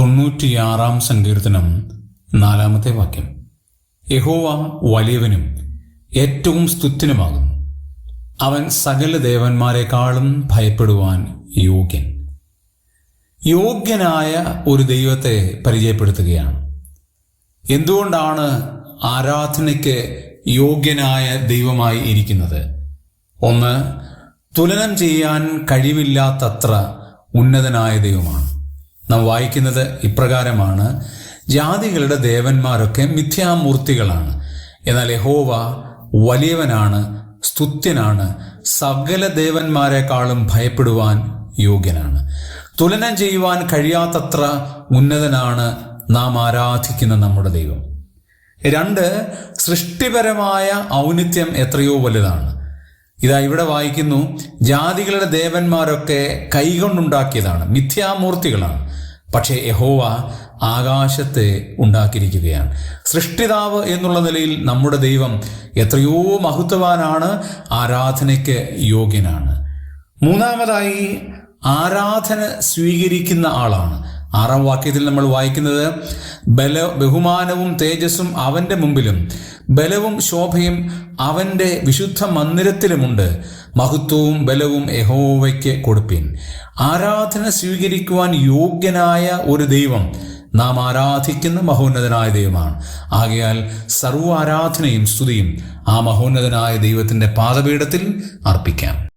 തൊണ്ണൂറ്റിയാറാം സങ്കീർത്തനം നാലാമത്തെ വാക്യം. യഹോവ വലിയവനും ഏറ്റവും സ്തുത്യനുമാകുന്നു. അവൻ സകല ദേവന്മാരെക്കാളും ഭയപ്പെടുവാൻ യോഗ്യൻ. യോഗ്യനായ ഒരു ദൈവത്തെ പരിചയപ്പെടുത്തുകയാണ്. എന്തുകൊണ്ടാണ് ആരാധനയ്ക്ക് യോഗ്യനായ ദൈവമായി ഇരിക്കുന്നത്? ഒന്ന് തുലനം ചെയ്യാൻ കഴിവില്ലാത്തത്ര ഉന്നതനായ ദൈവമാണ്. നാം വായിക്കുന്നത് ഇപ്രകാരമാണ്. ജാതികളുടെ ദേവന്മാരൊക്കെ മിഥ്യാമൂർത്തികളാണ്. എന്നാൽ യഹോവ വലിയവനാണ് സ്തുത്യനാണ് സകല ദേവന്മാരെക്കാളും ഭയപ്പെടുവാൻ യോഗ്യനാണ്. തുലനം ചെയ്യുവാൻ കഴിയാത്തത്ര ഉന്നതനാണ് നാം ആരാധിക്കുന്ന നമ്മുടെ ദൈവം. രണ്ട് സൃഷ്ടിപരമായ ഔന്നിത്യം എത്രയോ വലുതാണ്. ഇതാ ഇവിടെ വായിക്കുന്നു ജാതികളുടെ ദേവന്മാരൊക്കെ കൈകൊണ്ടുണ്ടാക്കിയതാണ് മിഥ്യാമൂർത്തികളാണ്. പക്ഷേ യഹോവ ആകാശത്തെ ഉണ്ടാക്കിയിരിക്കുകയാണ്. സൃഷ്ടിതാവ് എന്നുള്ള നിലയിൽ നമ്മുടെ ദൈവം എത്രയോ മഹത്വവാനാണ് ആരാധനയ്ക്ക് യോഗ്യനാണ്. മൂന്നാമതായി ആരാധന സ്വീകരിക്കുന്ന ആളാണ്. ആറാം വാക്യത്തിൽ നമ്മൾ വായിക്കുന്നത് ബല ബഹുമാനവും തേജസ്സും അവന്റെ മുമ്പിലും. ബലവും ശോഭയും അവന്റെ വിശുദ്ധ മന്ദിരത്തിലുമുണ്ട്. മഹത്വവും ബലവും യഹോവയ്ക്ക് കൊടുപ്പിൻ. ആരാധന സ്വീകരിക്കുവാൻ യോഗ്യനായ ഒരു ദൈവം നാം ആരാധിക്കുന്ന മഹോന്നതനായ ദൈവമാണ്. ആകയാൽ സർവ ആരാധനയും സ്തുതിയും ആ മഹോന്നതനായ ദൈവത്തിന്റെ പാദപീഠത്തിൽ അർപ്പിക്കാം.